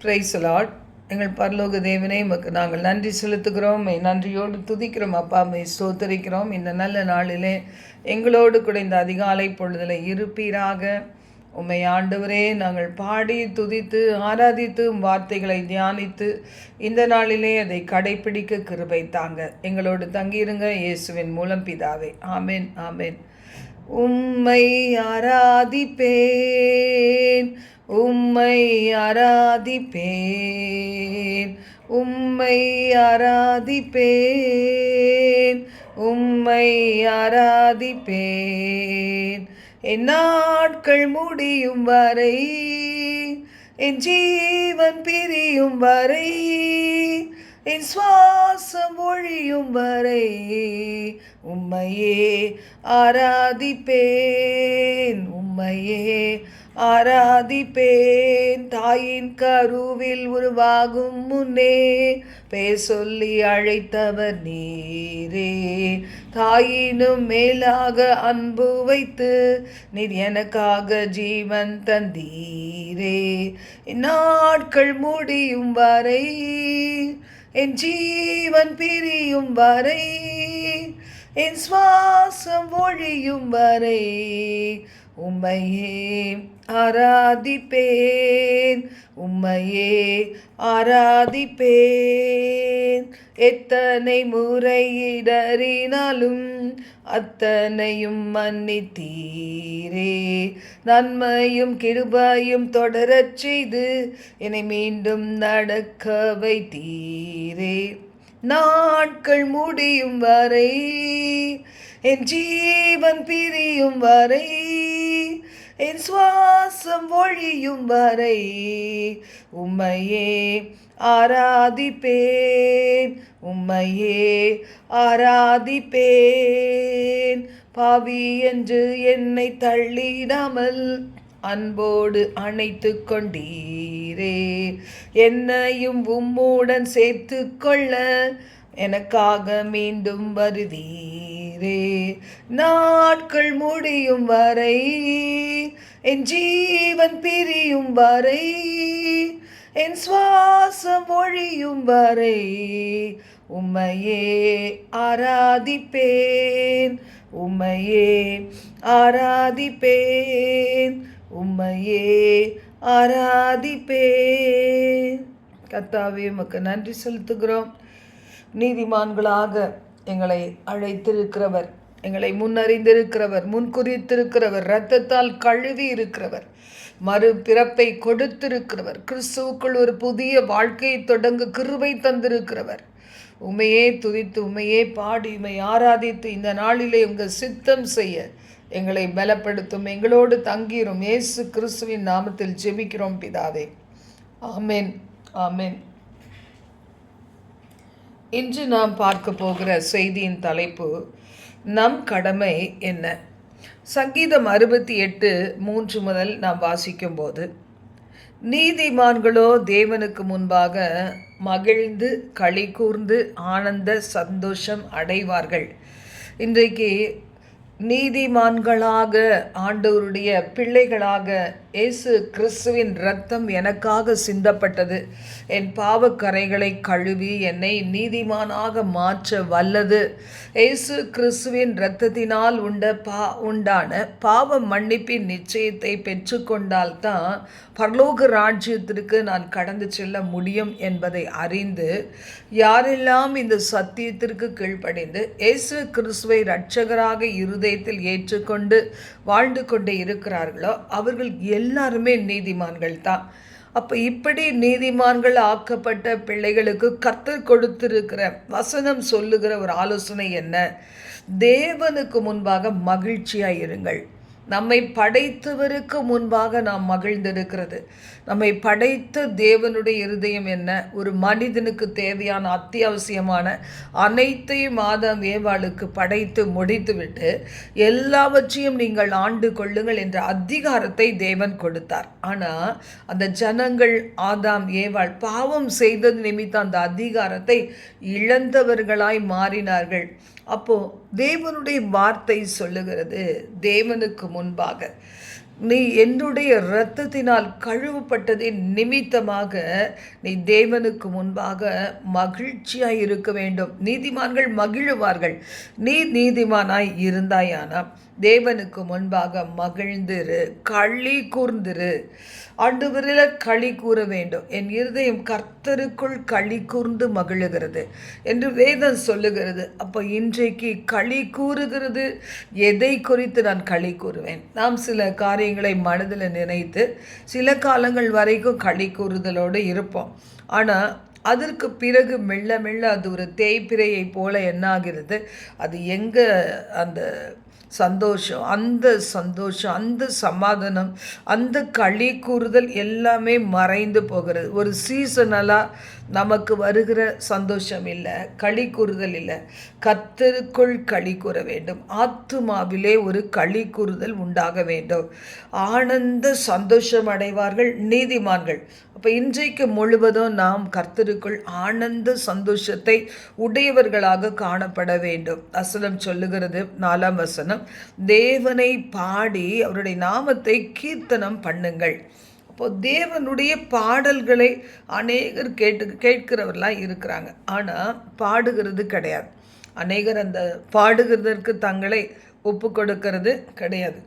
Price lot எங்கள் பரலோக தேவனே உமக்கு நாங்கள் நன்றி செலுத்துகிறோம். நன்றியோடு துதிக்கிறோம். அப்பா மை சோத்தரிக்கிறோம் இந்த நல்ல நாளிலே எங்களோடு கூட இந்த அதிகாலை பொழுதில் இருப்பீராக. உம்மை ஆண்டவரே நாங்கள் பாடி துதித்து ஆராதித்து வார்த்தைகளை தியானித்து இந்த நாளிலே அதை கடைப்பிடிக்க கிருபை தாங்க. எங்களோடு தங்கியிருங்க இயேசுவின் மூலம் பிதாவே. ஆமேன் ஆமேன். உம்மை ஆராதிப்பேன். உம்மை ஆராதிப்பேன். உம்மை ஆராதிப்பேன். உம்மை ஆராதிப்பேன். என் நாட்கள் முடியும் வரை என் ஜீவன் பிரியும் வரை என் சுவாசம் ஒழியும் வரை உம்மையே ஆராதிப்பேன். உம்மையே ஆராதிப்பேன். தாயின் கருவில் உருவாகும் முன்னே பேர் சொல்லி அழைத்தவர் நீரே. தாயினும் மேலாக அன்பு வைத்து நீர் எனக்காக ஜீவன் தந்தீரே. என் நாட்கள் முடியும் வரை என் ஜீவன் பிரியும் வரை என் சுவாசம் ஒழியும் வரை உம்மையே ஆராதிப்பேன். உம்மையே ஆராதிப்பேன். எத்தனை முறையிடறினாலும் அத்தனையும் மன்னித்தீரே. நன்மையும் கிருபாயும் தொடரச் செய்து என்னை மீண்டும் நடக்க வைத்தீரே. நாட்கள் முடியும் வரை என் ஜீவன் பிரியும் வரை என் சுவாசம் ஒழியும் வரை உம்மையே ஆராதிப்பேன் உம்மையே ஆராதிப்பேன். பாவி என்று என்னை தள்ளிடாமல் அன்போடு அணைத்து கொண்டீரே. என்னையும் உம்முடன் சேர்த்து கொள்ள எனக்காக மீண்டும் வருவீரே. நாட்கள் முடியும் வரை என் ஜீவன் பிரியும் வரை என் சுவாசம் ஒழியும் வரை உம்மையே ஆராதிப்பேன் உம்மையே ஆராதிப்பேன் உம்மையே ஆராதிப்பே கத்தாவே உமக்கு நன்றி செலுத்துகிறோம். நீதிமான்களாக எங்களை அழைத்திருக்கிறவர் எங்களை முன்னறிந்திருக்கிறவர் முன்குறித்திருக்கிறவர் இரத்தத்தால் கழுவி இருக்கிறவர் மறு பிறப்பை கொடுத்திருக்கிறவர் கிறிஸ்துவுக்குள் ஒரு புதிய வாழ்க்கையை தொடங்க கிருபை தந்திருக்கிறவர். உமையே துதித்து உமையே பாடி உமை ஆராதித்து இந்த நாளிலே உங்கள் சித்தம் செய்ய எங்களை பலப்படுத்தும் எங்களோடு தங்கிரும். இயேசு கிறிஸ்துவின் நாமத்தில் ஜெபிக்கிறோம் பிதாவே. ஆமென் ஆமென். இன்று நாம் பார்க்க போகிற செய்தியின் தலைப்பு நம் கடமை என்ன? சங்கீதம் அறுபத்தி எட்டு மூன்று முதல் நாம் வாசிக்கும்போது நீதிமான்களோ தேவனுக்கு முன்பாக மகிழ்ந்து களி கூர்ந்து ஆனந்த சந்தோஷம் அடைவார்கள். இன்றைக்கு நீதிமான்களாக ஆண்டவருடைய பிள்ளைகளாக இயேசு கிறிஸ்துவின் இரத்தம் எனக்காக சிந்தப்பட்டது. என் பாவக்கரைகளை கழுவி என்னை நீதிமானாக மாற்ற வல்லது. இயேசு கிறிஸ்துவின் இரத்தத்தினால் உண்ட பா உண்டான பாவ மன்னிப்பின் நிச்சயத்தை பெற்றுக்கொண்டால்தான் பரலோக ராஜ்யத்திற்கு நான் கடந்து செல்ல முடியும் என்பதை அறிந்து யாரெல்லாம் இந்த சத்தியத்திற்கு கீழ்ப்படைந்து இயேசு கிறிஸ்துவை இரட்சகராக இருதயத்தில் ஏற்றுக்கொண்டு வாழ்ந்து கொண்டே இருக்கிறார்களோ அவர்கள் எல்லாருமே நீதிமான்கள் தான். அப்போ இப்படி நீதிமான்கள் ஆக்கப்பட்ட பிள்ளைகளுக்கு கர்த்தர் கொடுத்திருக்கிற வசனம் சொல்லுகிற ஒரு ஆலோசனை என்ன? தேவனுக்கு முன்பாக மகிழ்ச்சியாக இருங்கள். நம்மை படைத்தவருக்கு முன்பாக நாம் மகிழ்ந்திருக்கிறது. நம்மை படைத்த தேவனுடைய இருதயம் என்ன? ஒரு மனிதனுக்கு தேவையான அத்தியாவசியமான அனைத்தையும் ஆதாம் ஏவாளுக்கு படைத்து முடித்துவிட்டு எல்லாவற்றையும் நீங்கள் ஆண்டு கொள்ளுங்கள் என்ற அதிகாரத்தை தேவன் கொடுத்தார். ஆனால் அந்த ஜனங்கள் ஆதாம் ஏவாள் பாவம் செய்தது நிமித்தம் அந்த அதிகாரத்தை இழந்தவர்களாய் மாறினார்கள். அப்போ தேவனுடைய வார்த்தை சொல்லுகிறது தேவனுக்கு முன்பாக. நீ என்னுடைய இரத்தத்தினால் கழுவப்பட்டதின் நிமித்தமாக நீ தேவனுக்கு முன்பாக மகிழ்ச்சியாய் இருக்க வேண்டும். நீதிமான்கள் மகிழுவார்கள். நீ நீதிமானாய் இருந்தாயானா தேவனுக்கு முன்பாக மகிழ்ந்திரு களி கூர்ந்திரு. ஆண்டவரில் களி கூற வேண்டும். என் இருதயம் கர்த்தருக்குள் களி கூர்ந்து மகிழுகிறது என்று வேதம் சொல்லுகிறது. அப்போ இன்றைக்கு களி கூறுகிறது. எதை குறித்து நான் களி கூறுவேன்? நாம் சில காரியங்களை மனதில் நினைத்து சில காலங்கள் வரைக்கும் களி கூறுதலோடு இருப்போம். ஆனால் அதற்கு பிறகு மெல்ல மெல்ல அது ஒரு தேய்பிரையை போல என்னாகிறது? அது எங்கே அந்த சந்தோஷம் அந்த சந்தோஷம் அந்த சமாதானம் அந்த களி கூறுதல் எல்லாமே மறைந்து போகிறது. ஒரு சீசனலாக நமக்கு வருகிற சந்தோஷம் இல்லை களி கூறுதல் இல்லை. கத்தருக்குள் களி கூற வேண்டும். ஆத்துமாவிலே ஒரு களி கூறுதல் உண்டாக வேண்டும். ஆனந்த சந்தோஷம் அடைவார்கள் நீதிமான்கள். அப்போ இன்றைக்கு முழுவதும் நாம் கர்த்தருக்குள் ஆனந்த சந்தோஷத்தை உடையவர்களாக காணப்பட வேண்டும். வசனம் சொல்லுகிறது நாலாம் வசனம். தேவனை பாடி அவருடைய நாமத்தை கீர்த்தனம் பண்ணுங்கள். அப்போது தேவனுடைய பாடல்களை அநேகர் கேட்டு கேட்கிறவர்களாக இருக்கிறாங்க. ஆனால் பாடுகிறது கிடையாது. அநேகர் அந்த பாடுகிறதற்கு தங்களை ஒப்பு கொடுக்கிறது கிடையாது.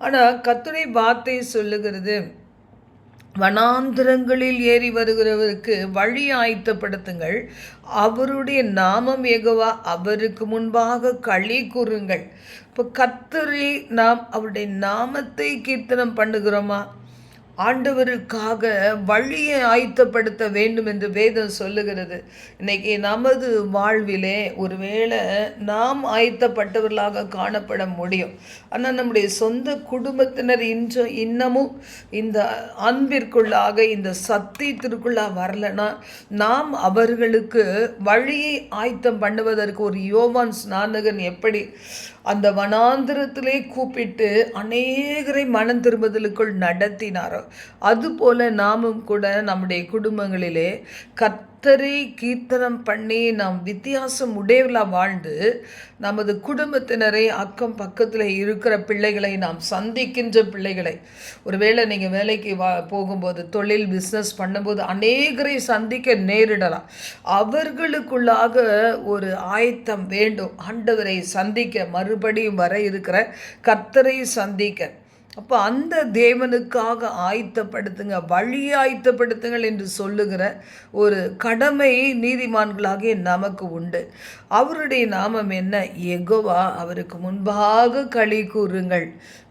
ஆனால் கத்துரை வார்த்தை சொல்லுகிறது வனாந்திரங்களில் ஏறி வருகிறவருக்கு வழி ஆயத்தப்படுத்துங்கள். அவருடைய நாமம் எகவா அவருக்கு முன்பாக களி கூறுங்கள். இப்போ கத்தரை நாம் அவருடைய நாமத்தை கீர்த்தனம் பண்ணுகிறோமா? ஆண்டவருக்காக வழியை ஆயத்தப்படுத்த வேண்டும் என்று வேதம் சொல்லுகிறது. இன்னைக்கு நமது வாழ்விலே ஒருவேளை நாம் ஆயத்தப்பட்டவர்களாக காணப்பட முடியும். ஆனால் நம்முடைய சொந்த குடும்பத்தினர் இன்றும் இன்னமும் இந்த அன்பிற்குள்ளாக இந்த சத்தியத்திற்குள்ளாக வரலனா நாம் அவர்களுக்கு வழியை ஆயத்தம் பண்ணுவதற்கு ஒரு யோவான் ஸ்நானகன் எப்படி அந்த வனாந்திரத்திலே கூப்பிட்டு அநேகரை மனம் திரும்புதலுக்குள் நடத்தினாரோ. அதுபோல நாமும் கூட நம்முடைய குடும்பங்களிலே கத் கத்தரை கீர்த்தனம் பண்ணி நாம் வித்தியாசம் உடையவளாக வாழ்ந்து நமது குடும்பத்தினரை அக்கம் பக்கத்தில் இருக்கிற பிள்ளைகளை நாம் சந்திக்கின்ற பிள்ளைகளை. ஒருவேளை நீங்கள் வேலைக்கு வா போகும்போது தொழில் பிஸ்னஸ் பண்ணும்போது அநேகரை சந்திக்க நேரிடலாம். அவர்களுக்குள்ளாக ஒரு ஆயத்தம் வேண்டும். ஆண்டவரை சந்திக்க மறுபடியும் வர இருக்கிற கத்தரை சந்திக்க. அப்போ அந்த தேவனுக்காக ஆயத்தப்படுத்துங்க வழி ஆயத்தப்படுத்துங்கள் என்று சொல்லுகிற ஒரு கடமை நீதிமான்களாகிய நமக்கு உண்டு. அவருடைய நாமம் என்ன? எகோவா அவருக்கு முன்பாக களி கூறுங்கள்.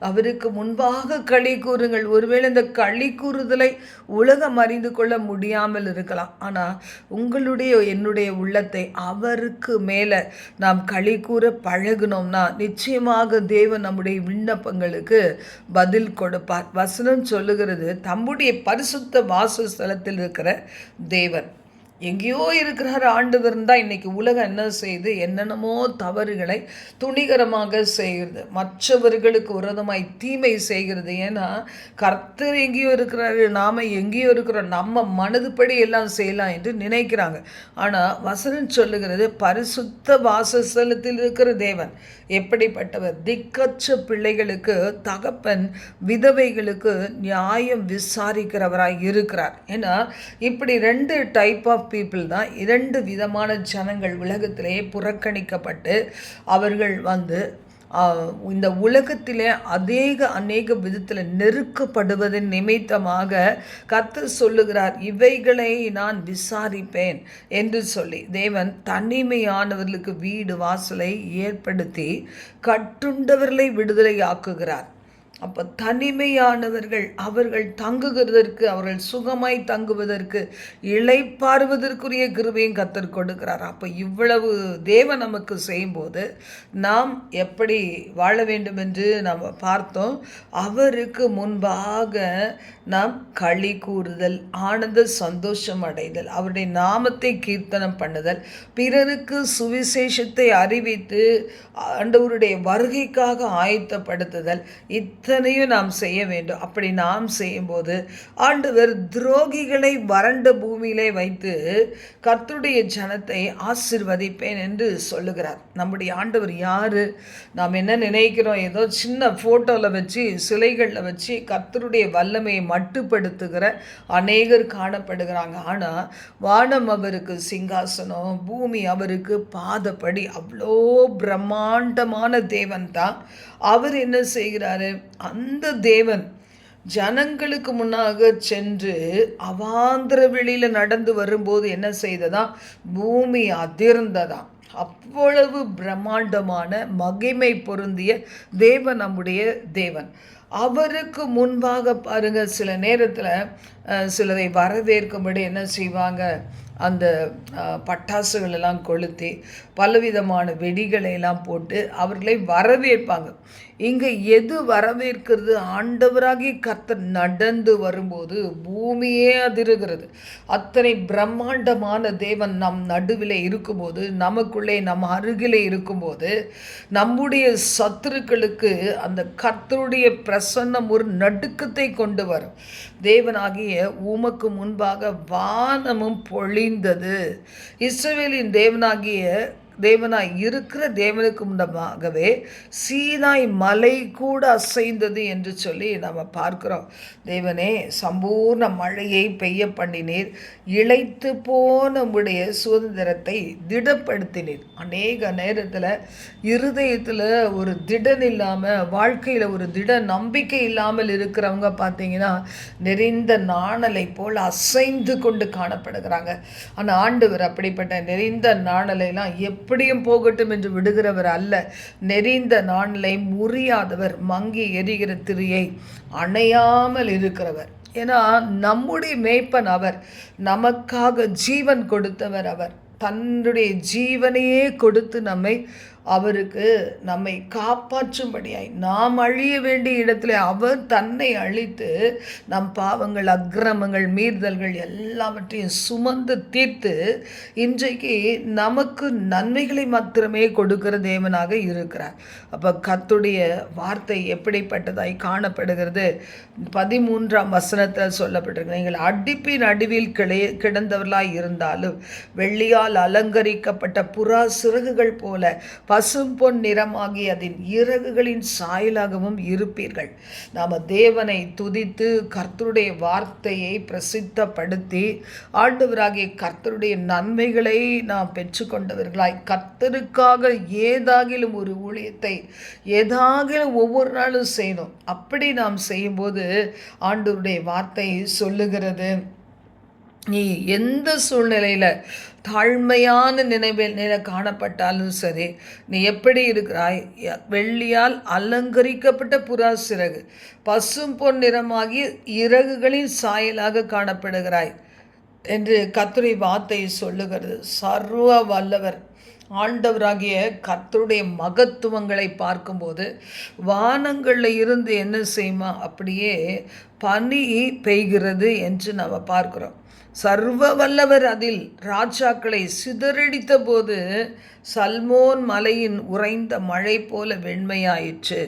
அவருக்கு முன்பாக களி கூறுங்கள். ஒருவேளை இந்த களி கூறுதலை உலகம் அறிந்து கொள்ள முடியாமல் இருக்கலாம். ஆனால் உங்களுடைய என்னுடைய உள்ளத்தை அவருக்கு மேலே நாம் களி கூற பழகினோம்னா நிச்சயமாக தேவன் நம்முடைய விண்ணப்பங்களுக்கு பதில் கொடுப்பார். வசனம் சொல்லுகிறது தம்முடைய பரிசுத்த வாசஸ்தலத்தில் இருக்கிற தேவன். எங்கேயோ இருக்கிறார் ஆண்டவர் இருந்தால் இன்றைக்கி உலகம் என்ன செய்யுது என்னென்னமோ தவறுகளை துணிகரமாக செய்கிறது. மற்றவர்களுக்கு உரதமாய் தீமை செய்கிறது. ஏன்னா கர்த்தர் எங்கேயோ இருக்கிறாரு நாம் எங்கேயோ இருக்கிறோம் நம்ம மனதுப்படி எல்லாம் செய்யலாம் என்று நினைக்கிறாங்க. ஆனால் வசனம் சொல்லுகிறது பரிசுத்த வாசஸ்தலத்தில் இருக்கிற தேவன் எப்படிப்பட்டவர்? திக்கச்ச பிள்ளைகளுக்கு தகப்பன் விதவைகளுக்கு நியாயம் விசாரிக்கிறவராய் இருக்கிறார். ஏன்னா இப்படி ரெண்டு டைப் ஆஃப் பீப்புள் தான் இரண்டு விதமான ஜனங்கள் உலகத்திலே புறக்கணிக்கப்பட்டு அவர்கள் வந்து இந்த உலகத்திலே அநேக அநேக விதத்தில் நெருக்கப்படுவதன் நிமித்தமாக கத்து சொல்லுகிறார் இவைகளை நான் விசாரிப்பேன் என்று சொல்லி தேவன் தனிமையானவர்களுக்கு வீடு வாசலை ஏற்படுத்தி கட்டுண்டவர்களை விடுதலை ஆக்குகிறார் அப்போ தனிமையானவர்கள் அவர்கள் தங்குகிறதற்கு அவர்கள் சுகமாய் தங்குவதற்கு இழைப்பாறுவதற்குரிய கிருபையும் கத்தர் கொடுக்கிறார். அப்போ இவ்வளவு தேவன் நமக்கு செய்யும்போது நாம் எப்படி வாழ வேண்டும் என்று நாம் பார்த்தோம். அவருக்கு முன்பாக நாம் களி கூறுதல் ஆனந்த சந்தோஷம் அடைதல் அவருடைய நாமத்தை கீர்த்தனம் பண்ணுதல் பிறருக்கு சுவிசேஷத்தை அறிவித்து ஆண்டவருடைய வருகைக்காக ஆயத்தப்படுத்துதல் இத்த இத்தனையும் நாம் செய்ய வேண்டும். அப்படி நாம் செய்யும்போது ஆண்டவர் துரோகிகளை வறண்ட பூமியிலே வைத்து கர்த்துடைய ஜனத்தை ஆசிர்வதிப்பேன் என்று சொல்லுகிறார். நம்முடைய ஆண்டவர் யார்? நாம் என்ன நினைக்கிறோம்? ஏதோ சின்ன ஃபோட்டோவில் வச்சு சிலைகளில் வச்சு கர்த்தருடைய வல்லமையை மட்டுப்படுத்துகிற அநேகர் காணப்படுகிறாங்க. ஆனால் வானம் அவருக்கு சிங்காசனம் பூமி அவருக்கு பாதப்படி அவ்வளோ பிரம்மாண்டமான தேவன் தான். அவர் என்ன செய்கிறாரு? அந்த தேவன் ஜனங்களுக்கு முன்னாக சென்று அவாந்திர வெளியில் நடந்து வரும்போது என்ன செய்ததா? பூமி அதிர்ந்ததாம் அவ்வளவு பிரம்மாண்டமான மகிமை பொருந்திய தேவன் நம்முடைய தேவன். அவருக்கு முன்பாக பாருங்கள் சில நேரத்தில் சிலரை வரவேற்கும்படி என்ன செய்வாங்க? அந்த பட்டாசுகள் எல்லாம் கொளுத்தி பலவிதமான வெடிகளை எல்லாம் போட்டு அவர்களை வரவேற்பாங்க. இங்கே எது வரவேற்கிறது? ஆண்டவராகி கர்த்தர் நடந்து வரும்போது பூமியே அதிருகிறது. அத்தனை பிரம்மாண்டமான தேவன் நம் நடுவில் இருக்கும்போது நமக்குள்ளே நம் அருகிலே இருக்கும்போது நம்முடைய சத்துருக்களுக்கு அந்த கர்த்தருடைய பிரசன்னம் ஒரு நடுக்கத்தை கொண்டு வரும். தேவனாகிய உமக்கு முன்பாக வானமும் பொழிந்தது. இஸ்ரேலின் தேவனாகிய தேவனாய் இருக்கிற தேவனுக்கு முன்னமாகவே சீனாய் மலை கூட அசைந்தது என்று சொல்லி நம்ம பார்க்கிறோம். தேவனே சம்பூர்ண மழையை பெய்ய பண்ணினீர். இழைத்து போன உடைய சுதந்திரத்தை திடப்படுத்தினீர். அநேக நேரத்தில் இருதயத்தில் ஒரு திடன் இல்லாமல் வாழ்க்கையில் ஒரு திட நம்பிக்கை இல்லாமல் இருக்கிறவங்க பார்த்தீங்கன்னா நெறிந்த நாணலை போல் அசைந்து கொண்டு காணப்படுகிறாங்க. ஆனால் ஆண்டவர் அப்படிப்பட்ட நெறிந்த நாணலைலாம் எப் எப்படியும் போகட்டும் என்று விடுகிறவர் அல்ல. நெறிந்த நாளிலை முறியாதவர் மங்கி எரிகிற திரியை அணையாமல் இருக்கிறவர். ஏன்னா நம்முடைய மேய்ப்பன் அவர் நமக்காக ஜீவன் கொடுத்தவர் அவர். தன்னுடைய ஜீவனையே கொடுத்து நம்மை அவருக்கு நம்மை காப்பாற்றும்படியாய் நாம் அழிய வேண்டிய இடத்துல அவர் தன்னை அழித்து நம் பாவங்கள் அக்கிரமங்கள் மீறுதல்கள் எல்லாவற்றையும் சுமந்து தீர்த்து இன்றைக்கு நமக்கு நன்மைகளை மாத்திரமே கொடுக்கிற தேவனாக இருக்கிறார். அப்போ கத்துடைய வார்த்தை எப்படிப்பட்டதாய் காணப்படுகிறது? பதிமூன்றாம் வசனத்தில் சொல்லப்பட்டிருக்கு நீங்கள் அடிப்பின் அடிவில் கிளை கிடந்தவர்களாய் இருந்தாலும் வெள்ளியால் அலங்கரிக்கப்பட்ட புறா சிறகுகள் போல பசும்பொன் நிறமாகி அதன் இறகுகளின் சாயலாகவும் இருப்பீர்கள். நாம் தேவனை துதித்து கர்த்தருடைய வார்த்தையை பிரசித்தப்படுத்தி ஆண்டவராகிய கர்த்தருடைய நன்மைகளை நாம் பெற்றுக்கொண்டவர்களாய். கர்த்தருக்காக ஏதாகிலும் ஒரு ஊழியத்தை ஏதாகிலும் ஒவ்வொரு நாளும் செய்யணும். அப்படி நாம் செய்யும்போது ஆண்டவருடைய வார்த்தை சொல்லுகிறது. நீ எந்த சூழ்நிலையில் தாழ்மையான நினைவில் நில காணப்பட்டாலும் சரி நீ எப்படி இருக்கிறாய்? வெள்ளியால் அலங்கரிக்கப்பட்ட புறா சிறகு பசும் பொன் நிறமாகி இறகுகளின் சாயலாக காணப்படுகிறாய் என்று கத்துரை வார்த்தை சொல்லுகிறது. சர்வ வல்லவர் ஆண்டவராகிய கத்தருடைய மகத்துவங்களை பார்க்கும்போது வானங்களில் இருந்து என்ன செய்யுமா? அப்படியே பனி பெய்கிறது என்று நம்ம பார்க்குறோம். சர்வ வல்லவர் அதில் ராஜாக்களை சிதறடித்த போது சல்மோன் மலையின் உறைந்த மழை போல வெண்மையாயிற்று.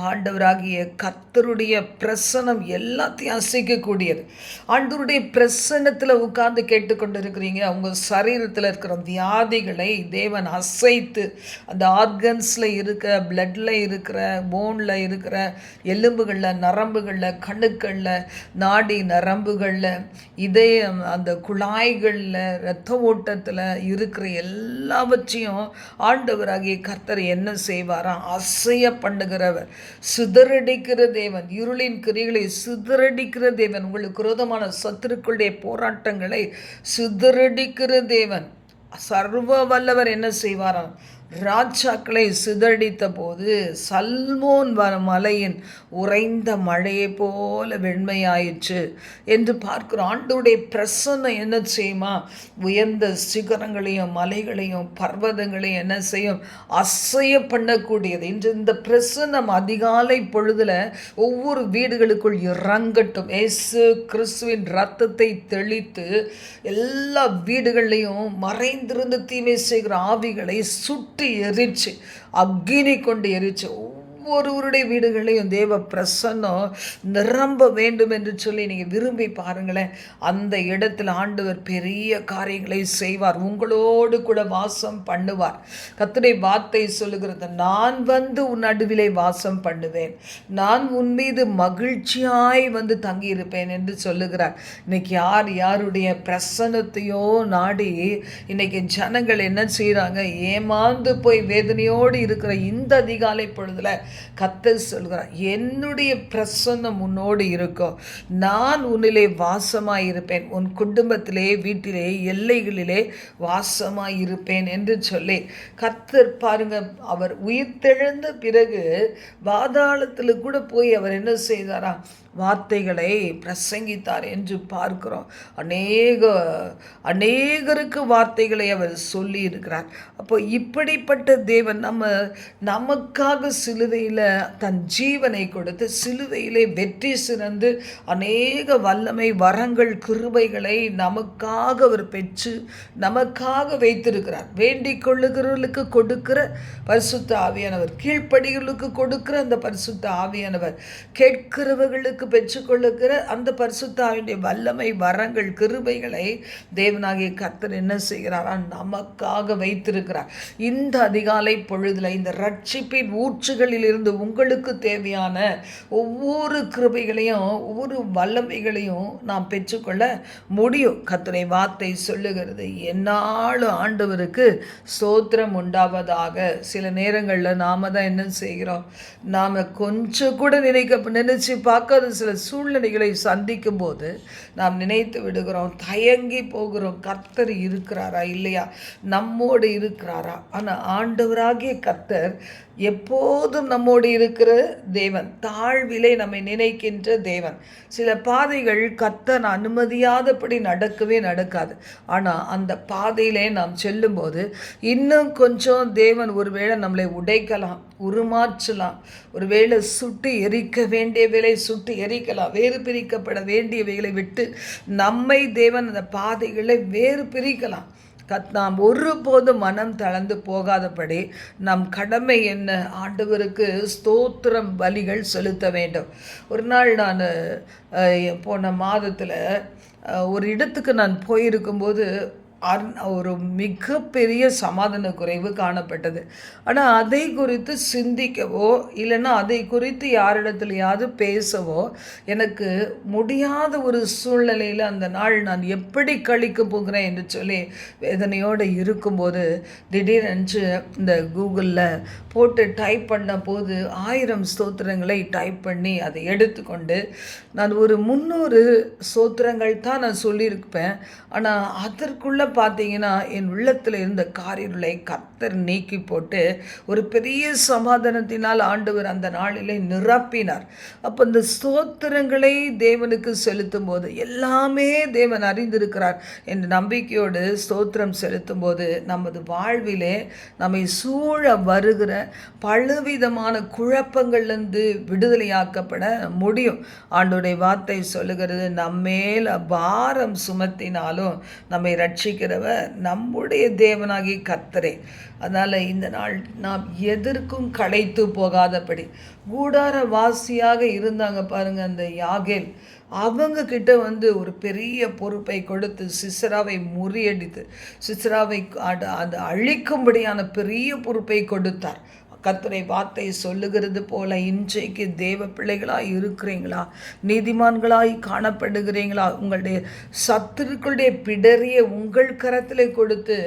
ஆண்டவராகிய கத்தருடைய பிரசனம் எல்லாத்தையும் அசைக்கக்கூடியது. ஆண்டவருடைய பிரசனத்தில் உட்கார்ந்து கேட்டுக்கொண்டு இருக்கிறீங்க அவங்க சரீரத்தில் இருக்கிற வியாதிகளை தேவன் அசைத்து அந்த ஆர்கன்ஸில் இருக்க பிளட்டில் இருக்கிற போனில் இருக்கிற எலும்புகளில் நரம்புகளில் கணுக்களில் நாடி நரம்புகளில் இதயம் அந்த குழாய்களில் இரத்த ஓட்டத்தில் இருக்கிற எல்லாவற்றையும் ஆண்டவராகிய கர்த்தர் என்ன செய்வாராம்? அசைய பண்ணுகிறவர். சிதறடிக்கிற தேவன் இருளின் கிரிகளை சிதறடிக்கிற தேவன் உங்களுக்கு விரோதமான சத்துருக்களுடைய போராட்டங்களை சிதறடிக்கிற தேவன். சர்வ வல்லவர் என்ன செய்வாராம்? ராஜாக்களை சிதடித்த போது சல்மோன் மலையின் உறைந்த மழையை போல வெண்மையாயிற்று என்று பார்க்கிறோம் ஆண்டோடைய பிரசன்னம் என்ன செய்யுமா? உயர்ந்த சிகரங்களையும் மலைகளையும் பர்வதங்களையும் என்ன செய்யும்? அசைய பண்ணக்கூடியது. இன்று இந்த பிரசன்னம் அதிகாலை பொழுதில் ஒவ்வொரு வீடுகளுக்குள் இறங்கட்டும். ஏசு கிறிஸ்துவின் ரத்தத்தை தெளித்து எல்லா வீடுகள்லையும் மறைந்திருந்து தீமை செய்கிற ஆவிகளை சுட்டு எரிச்சு அக்னி கொண்டு எரிச்சு ஒவ்வொருவருடைய வீடுகளையும் தேவ பிரசன்னம் நிரம்ப வேண்டும் என்று சொல்லி நீங்கள் விரும்பி பாருங்களேன். அந்த இடத்துல ஆண்டவர் பெரிய காரியங்களை செய்வார். உங்களோடு கூட வாசம் பண்ணுவார். கத்துடைய வார்த்தை சொல்லுகிறது நான் வந்து உன் நடுவிலே வாசம் பண்ணுவேன். நான் உன் மீது மகிழ்ச்சியாய் வந்து தங்கியிருப்பேன் என்று சொல்லுகிறார். இன்னைக்கு யார் யாருடைய பிரசன்னத்தையோ நாடி இன்னைக்கு ஜனங்கள் என்ன செய்கிறாங்க ஏமாந்து போய் வேதனையோடு இருக்கிற இந்த அதிகாலை பொழுதுல கத்தர் சொல்கிறார் என்னுடைய பிரசன்னம் உன்னோடு இருக்கும் நான் உன்னிலே வாசமாக இருப்பேன் உன் குடும்பத்திலே வீட்டிலே எல்லைகளிலே வாசமாக இருப்பேன் என்று சொல்லி கத்தர் பாருங்க அவர் உயிர்த்தெழுந்த பிறகு பாதாளத்தில் கூட போய் அவர் என்ன செய்தாரா வார்த்தைகளை பிரசங்கித்தார் என்று பார்க்கிறோம். அநேக அநேகருக்கு வார்த்தைகளை அவர் சொல்லி இருக்கிறார் அப்போ இப்படிப்பட்ட தேவன் நம்ம நமக்காக சிலுவையில் தன் ஜீவனை கொடுத்து சிலுவையிலே வெற்றி சிறந்து அநேக வல்லமை வரங்கள் கிருபைகளை நமக்காக அவர் பெற்று நமக்காக வைத்திருக்கிறார். வேண்டிக் கொள்ளுகிறவர்களுக்கு கொடுக்கிற பரிசுத்த ஆவியானவர் கீழ்ப்படிகளுக்கு கொடுக்கிற அந்த பரிசுத்த ஆவியானவர் கேட்கிறவர்களுக்கு நமக்கு பெற்றுக்கொள்ளுகிற அந்த பரிசுத்தாவினுடைய வல்லமை வரங்கள் கிருபைகளை தேவனாகிய கர்த்தர் என்ன செய்கிறாரா? நமக்காக வைத்திருக்கிறார். இந்த அதிகாலை பொழுதில் இந்த ரட்சிப்பின் ஊற்றுகளில் இருந்து உங்களுக்கு தேவையான ஒவ்வொரு கிருபைகளையும் ஒவ்வொரு வல்லமைகளையும் நாம் பெற்றுக்கொள்ள முடியும். கத்துரை வார்த்தை சொல்லுகிறது என்னாலும் ஆண்டவருக்கு சோத்திரம் உண்டாவதாக. சில நேரங்களில் நாம தான் என்ன செய்கிறோம்? நாம் கொஞ்சம் கூட நினைக்க நினைச்சு பார்க்காத சில சூழ்நிலைகளை சந்திக்கும் போது நாம் நினைத்து விடுகிறோம் தயங்கி போகிறோம் கர்த்தர் இருக்கிறாரா இல்லையா? நம்மோடு இருக்கிறாரா? ஆனால் ஆண்டவராகிய கர்த்தர் எப்போதும் நம்மோடு இருக்கிற தேவன் தாழ்விலை நம்மை நினைக்கின்ற தேவன். சில பாதைகள் கத்தன் அனுமதியாதபடி நடக்கவே நடக்காது. ஆனால் அந்த பாதையிலே நாம் செல்லும்போது இன்னும் கொஞ்சம் தேவன் ஒருவேளை நம்மளை உடைக்கலாம் உருமாற்றலாம். ஒருவேளை சுட்டு எரிக்க வேண்டிய வேலை சுட்டு எரிக்கலாம் வேறு பிரிக்கப்பட வேண்டியவைகளை விட்டு நம்மை தேவன் அந்த பாதைகளை வேறு பிரிக்கலாம். கத் நாம் ஒருபோதும் மனம் தளர்ந்து போகாதபடி நம் கடமை என்ன? ஆண்டவருக்கு ஸ்தோத்திரம் பலிகள் செலுத்த வேண்டும். ஒரு நாள் நான் போன மாதத்தில் ஒரு இடத்துக்கு நான் போயிருக்கும்போது ஒரு மிகப்பெரிய சமாதான குறைவு காணப்பட்டது. ஆனால் அதை குறித்து சிந்திக்கவோ இல்லைன்னா அதை குறித்து யாரிடத்துலையாவது பேசவோ எனக்கு முடியாத ஒரு சூழ்நிலையில் அந்த நாள் நான் எப்படி கழிக்க போகிறேன் என்று சொல்லி வேதனையோடு இருக்கும்போது திடீரென்று இந்த கூகுளில் போட்டு டைப் பண்ண போது ஆயிரம் ஸ்தோத்திரங்களை டைப் பண்ணி அதை எடுத்துக்கொண்டு நான் ஒரு முந்நூறு ஸ்தோத்திரங்கள் தான் நான் சொல்லியிருப்பேன். ஆனால் அதற்குள்ளே பார்த்தீங்கன்னா என் உள்ளத்தில் இருந்த காரியங்களை கர்த்தர் நீக்கி போட்டு ஒரு பெரிய சமாதானத்தினால் ஆண்டவர் அந்த நாளிலே நிரப்பினார். அப்போ இந்த ஸ்தோத்திரங்களை தேவனுக்கு செலுத்தும் போது எல்லாமே தேவன் அறிந்திருக்கிறார் என்ற நம்பிக்கையோடு ஸ்தோத்திரம் செலுத்தும் போது நமது வாழ்விலே நம்மை சூழ வருகிற பலவிதமான குழப்பங்கள்லேருந்து விடுதலையாக்கப்பட முடியும். ஆண்டோடைய வார்த்தை சொல்லுகிறது நம்மேல் பாரம் சுமத்தினாலும் நம்மை ரட்சிக்கிறவர் நம்முடைய தேவனாகி கத்தரே அதனால் இந்த நாள் நாம் எதற்கும் களைத்து போகாதபடி. கூடார வாசியாக இருந்தாங்க பாருங்கள் அந்த யாகேல். அவங்க கிட்ட வந்து ஒரு பெரிய பொறுப்பை கொடுத்து சிஸ்ராவை முறியடித்து சிஸ்ராவை அந்த அழிக்கும்படியான பெரிய பொறுப்பை கொடுத்தார். கத்துரை வார்த்தை சொல்லுகிறது போல இன்றைக்கு தேவ பிள்ளைகளாய் இருக்கிறீங்களா? நீதிமான்களாய் காணப்படுகிறீங்களா? உங்களுடைய சத்துருக்களுடைய பிடறிய உங்கள் கரத்தில் கொடுத்து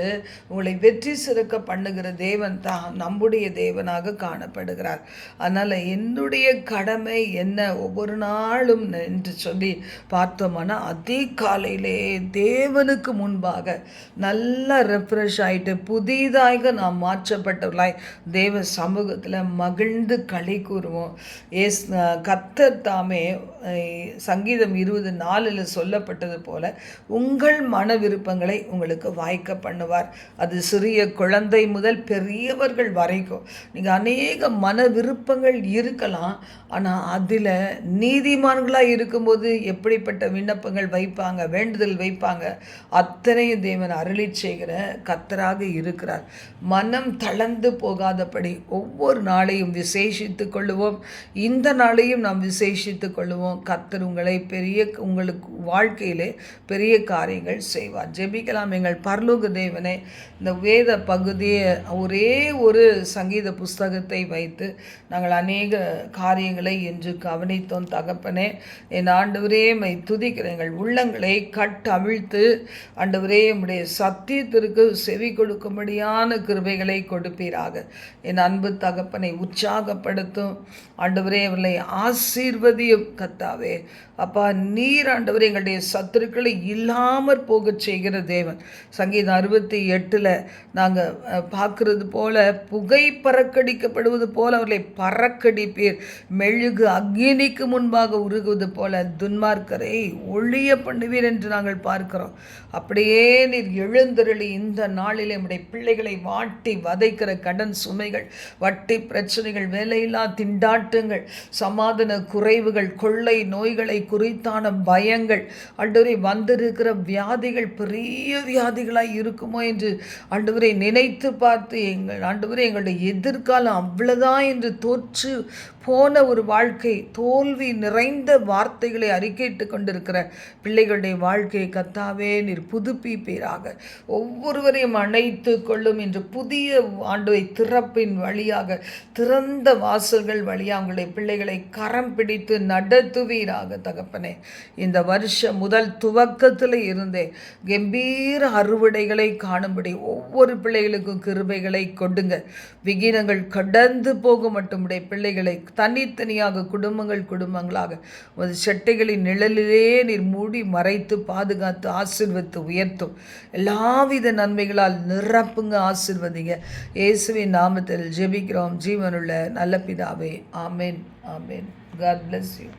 உங்களை வெற்றி சிறக்க பண்ணுகிற தேவன் தான் நம்முடைய தேவனாக காணப்படுகிறார். அதனால் என்னுடைய கடமை என்ன? ஒவ்வொரு நாளும் என்று சொல்லி பார்த்தோம்னா அதே காலையிலே தேவனுக்கு முன்பாக நல்லா ரெஃப்ரெஷ் ஆகிட்டு புதிதாக நாம் மாற்றப்பட்டவர்களாய் தேவ சமூகத்தில் மகிழ்ந்து களி கூறுவோம். ஏஸ் கத்தர் தாமே சங்கீதம் இருபது நாலில் சொல்லப்பட்டது போல உங்கள் மன விருப்பங்களை உங்களுக்கு வாய்க்க பண்ணுவார். அது சிறிய குழந்தை முதல் பெரியவர்கள் வரைக்கும். நீங்கள் அநேக மன விருப்பங்கள் இருக்கலாம். ஆனால் அதில் நீதிமான்களாக இருக்கும்போது எப்படிப்பட்ட விண்ணப்பங்கள் வைப்பாங்க வேண்டுதல் வைப்பாங்க அத்தனையும் தேவன் அருளி செய்கிற கத்தராக இருக்கிறார். மனம் தளர்ந்து போகாதபடி ஒவ்வொரு நாளையும் விசேஷித்து கொள்ளுவோம். இந்த நாளையும் நாம் விசேஷித்து கொள்ளுவோம். கத்தர் உங்களை பெரிய உங்களுக்கு வாழ்க்கையிலே பெரிய காரியங்கள் செய்வார். ஜெபிக்கலாம் எங்கள் பர்லோக தேவனே. இந்த வேத பகுதியை ஒரே ஒரு சங்கீத புஸ்தகத்தை வைத்து நாங்கள் அநேக காரியங்களை என்று கவனித்தோம். தகப்பனே என் ஆண்டவரே மை துதிக்கிற எங்கள் உள்ளங்களை கட்டவிழ்த்து ஆண்டவரே உம்முடைய சத்தியத்திற்கு செவி கொடுக்கும்படியான கிருபைகளை கொடுப்பீராக. என் அன்பு தகப்பனை உற்சாகப்படுத்தும். ஆண்டவரே அவர்களை ஆசீர்வதியும் கத்தாவே அப்பா நீர் ஆண்டவர் எங்களுடைய சத்துருக்களை இல்லாமற் போகச் செய்கிற தேவன். சங்கீதம் அறுபத்தி எட்டில் நாங்கள் பார்க்குறது போல புகை பறக்கடிக்கப்படுவது போல அவர்களை பறக்கடிப்பீர். மெழுகு அக்னிக்கு முன்பாக உருகுவது போல துன்மார்க்கரை ஒழிய பண்ணுவீர் என்று நாங்கள் பார்க்கிறோம். அப்படியே நீர் எழுந்தருளி இந்த நாளில் நம்முடைய பிள்ளைகளை வாட்டி வதைக்கிற கடன் சுமைகள் வட்டி பிரச்சனைகள் வேலையில்லா திண்டாட்டங்கள் சமாதான குறைவுகள் கொள்ளை நோய்களை குறித்தான பயங்கள் ஆண்டவரை வந்திருக்கிற வியாதிகள் பெரிய வியாதிகளாய் இருக்குமோ என்று ஆண்டவரை நினைத்து பார்த்து எங்கள் ஆண்டவரை எங்களுடைய எதிர்காலம் அவ்வளவுதான் என்று தோற்று போன ஒரு வாழ்க்கை தோல்வி நிறைந்த வார்த்தைகளை அறிக்கையிட்டு கொண்டிருக்கிற பிள்ளைகளுடைய வாழ்க்கையை கத்தாவே நீர் புதுப்பிப்பீராக. ஒவ்வொருவரையும் அணைத்து கொள்ளும் என்று புதிய ஆண்டுவை திறப்பின் வழியாக திறந்த வாசல்கள் வழியாக உங்களுடைய பிள்ளைகளை கரம் பிடித்து நடத்துவீராக தகப்பனே. இந்த வருஷம் முதல் துவக்கத்தில் இருந்தே கம்பீர அறுவடைகளை காணும்படி ஒவ்வொரு பிள்ளைகளுக்கும் கிருபைகளை கொடுங்க. விகினங்கள் கடந்து போக மட்டும் உடைய பிள்ளைகளை தனித்தனியாக குடும்பங்கள் குடும்பங்களாக உமது செட்டைகளின் நிழலிலே நீர் மூடி மறைத்து பாதுகாத்து ஆசிர்வத்து உயர்த்தும். எல்லாவித நன்மைகளால் நிரப்புங்க ஆசிர்வதிங்க. இயேசுவின் நாமத்தில் ஜெபிக்கிறோம். ஜீவனுள்ள நல்ல பிதாவே. ஆமேன். ஆமேன். God bless you